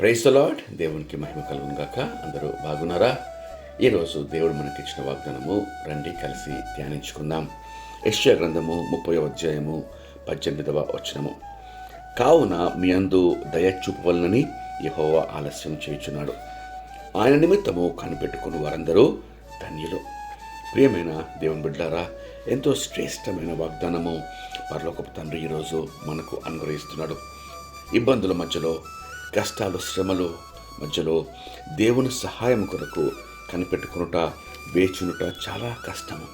Price lord దేవునికి మహిమ కలుగుగాక అందరూ బాగున్నారా? ఈరోజు దేవుడు మనకిచ్చిన వాగ్దానము రండి కలిసి ధ్యానించుకుందాం. యెషయా గ్రంథము ముప్పై అధ్యాయము పద్దెనిమిదవ వచనము. కావున మీ అందు దయ చూపవలనని యెహోవా ఆలస్యం చేయుచున్నాడు. ఆయన నిమిత్తము కనిపెట్టుకుని వారందరూ ధన్యులు. ప్రియమైన దేవుని బిడ్డారా ఎంతో శ్రేష్టమైన వాగ్దానము పరలోకపు తండ్రి ఈరోజు మనకు అనుగ్రహిస్తున్నాడు. ఇబ్బందుల మధ్యలో కష్టాలు శ్రమలు మధ్యలో దేవుని సహాయం కొరకు కనిపెట్టుకునుట వేచునుట చాలా కష్టము.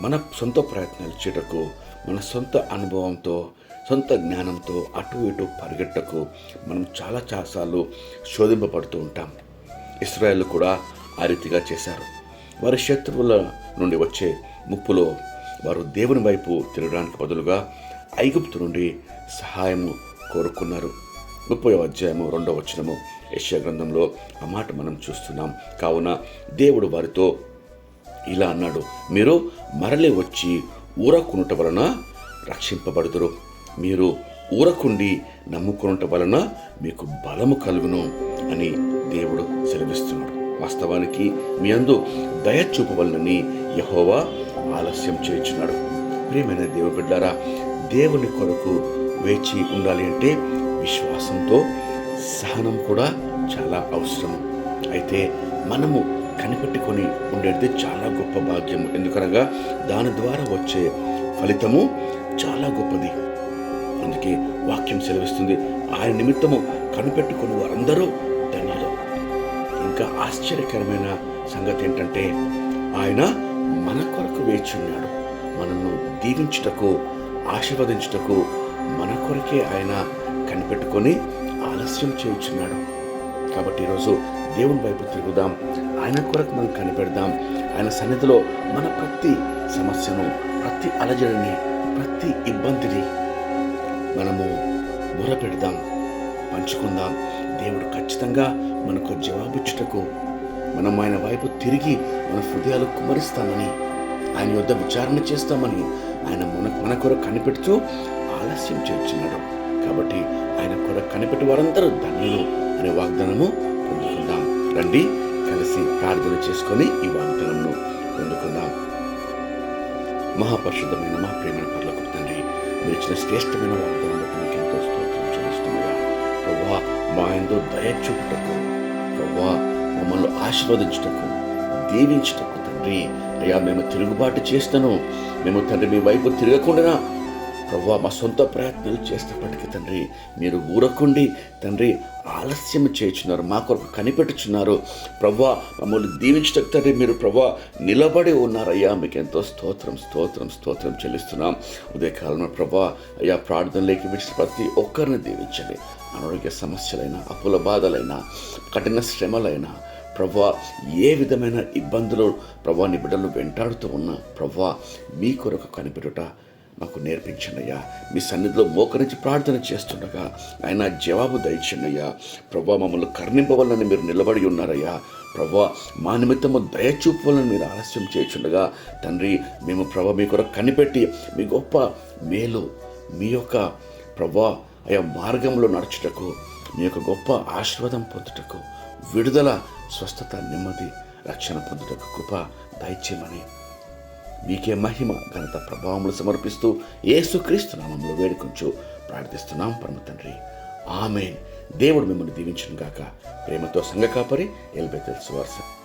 మన సొంత ప్రయత్నాలు చేయటకు మన సొంత అనుభవంతో సొంత జ్ఞానంతో అటు ఇటు పరిగెట్టకు మనం చాలా చాలాసార్లు శోధింపబడుతూ ఉంటాం. ఇస్రాయల్ కూడా ఆ రీతిగా చేశారు. వారి శత్రువుల నుండి వచ్చే ముప్పులో వారు దేవుని వైపు తిరగడానికి బదులుగా ఐగుప్తు నుండి సహాయము కోరుకున్నారు. ముప్పై అధ్యాయము రెండవ వచనము. యశ్యా గ్రంథంలో ఆ మాట మనం చూస్తున్నాం. కావున దేవుడు వారితో ఇలా అన్నాడు మీరు మరలి వచ్చి ఊరకునుట వలన రక్షింపబడుదురు. మీరు ఊరకుండి నమ్ముకునుట వలన మీకు బలము కలుగును అని దేవుడు సెలవిస్తున్నాడు. వాస్తవానికి మీ అందు దయ చూపవలనని యహోవా ఆలస్యం చేయించున్నాడు. ప్రియమైన దేవుడు బిడ్డారా దేవుని కొరకు వేచి ఉండాలి అంటే విశ్వాసంతో సహనం కూడా చాలా అవసరం. అయితే మనము కనిపెట్టుకొని ఉండేది చాలా గొప్ప భాగ్యం. ఎందుకనగా దాని ద్వారా వచ్చే ఫలితము చాలా గొప్పది. అందుకే వాక్యం సెలవిస్తుంది. ఆయన నిమిత్తము కనిపెట్టుకుని వారందరూ ధన్యులు. ఇంకా ఆశ్చర్యకరమైన సంగతి ఏంటంటే ఆయన మన కొరకు వేచి ఉన్నాడు మనల్ని దీవించుటకు ఆశీర్వదించుటకు మన కొరకే ఆయన కనిపెట్టుకొని ఆలస్యం చేయించున్నాడు. కాబట్టి ఈరోజు దేవుని వైపు తిరుగుదాం. ఆయన కొరకు మనం కనిపెడదాం. ఆయన సన్నిధిలో మన ప్రతి సమస్యను ప్రతి అలజడిని ప్రతి ఇబ్బందిని మనము బుర్ర పెడదాం పంచుకుందాం. దేవుడు ఖచ్చితంగా మనకు జవాబిచ్చుటకు మనం ఆయన వైపు తిరిగి మన హృదయాలు కుమరిస్తామని ఆయన యొద్ద విచారణ చేస్తామని ఆయన మన మన కొరకు కనిపెడుతూ ఆలస్యం చేర్చున్నాడు కాబట్టి కనిపెట్టి వారందరూ ధన్యులు అనే వాగ్దానము పొందుకుందాం. రండి కలిసి ప్రార్థన చేసుకొని ఈ వాగ్దానంను పొందుకుందాం. మహాపరిశుద్ధమైన మా ప్రేమ పర్లకు తండ్రి మీరు ఇచ్చిన శ్రేష్టమైన వాగ్దానం మీకు ఎంతో స్తోత్రం చెల్లిస్తున్నాయా ప్రభా మా ఎంతో దయ చూపుటకు ప్రభా మమ్మల్ని ఆశీర్వదించుటకు దీవించుటకు తండ్రి. అయ్యా మేము తిరుగుబాటు చేస్తాను. మేము తండ్రి మీ వైపు తిరగకుండా ప్రభా మా సొంత ప్రయత్నాలు చేసినప్పటికీ తండ్రి మీరు ఊరకుండి తండ్రి ఆలస్యం చేయుచున్నారు మా కొరకు కనిపెట్టుచున్నారు. ప్రభా మమ్మల్ని దీవించటకు తండ్రి మీరు ప్రభా నిలబడి ఉన్నారయ్యా. మీకు ఎంతో స్తోత్రం స్తోత్రం స్తోత్రం చెల్లిస్తున్నాం. ఉదయకాలంలో ప్రభా అయ్యా ప్రార్థనలోకి విడిచిన ప్రతి ఒక్కరిని దీవించండి. అనారోగ్య సమస్యలైనా అప్పుల బాధలైనా కఠిన శ్రమలైనా ప్రభా ఏ విధమైన ఇబ్బందులు ప్రభా నీ బిడ్డలు వెంటాడుతూ ఉన్నా ప్రభా మీ కొరకు కనిపెట్టుట మాకు నేర్పించినయ్యా మీ సన్నిధిలో మోకరించి ప్రార్థన చేస్తుండగా ఆయన జవాబు దయచండి ప్రభా మమ్మల్ని కర్ణింపవాలని మీరు నిలబడి ఉన్నారయ్యా. ప్రభా మా నిమిత్తము దయచూపవలని మీరు ఆలస్యం చేయుచుండగా తండ్రి మేము ప్రభా మీ కొరకు కనిపెట్టి మీ గొప్ప మేలు మీ యొక్క ప్రభా ఆయా మార్గంలో నడుచుటకు మీ యొక్క గొప్ప ఆశీర్వాదం పొందుటకు విడుదల స్వస్థత నెమ్మది రక్షణ పొందుటకు కృప దయచేయమని మీకే మహిమ ఘనత ప్రభావములు సమర్పిస్తూ ఏసుక్రీస్తు నామంలో వేడుకొంచు ప్రార్థిస్తున్నాం పరమ తండ్రి. ఆమెన్. దేవుడు మిమ్మల్ని దీవించను గాక ప్రేమతో సంఘ కాపరి ఎల్బెతెల్ సువార్స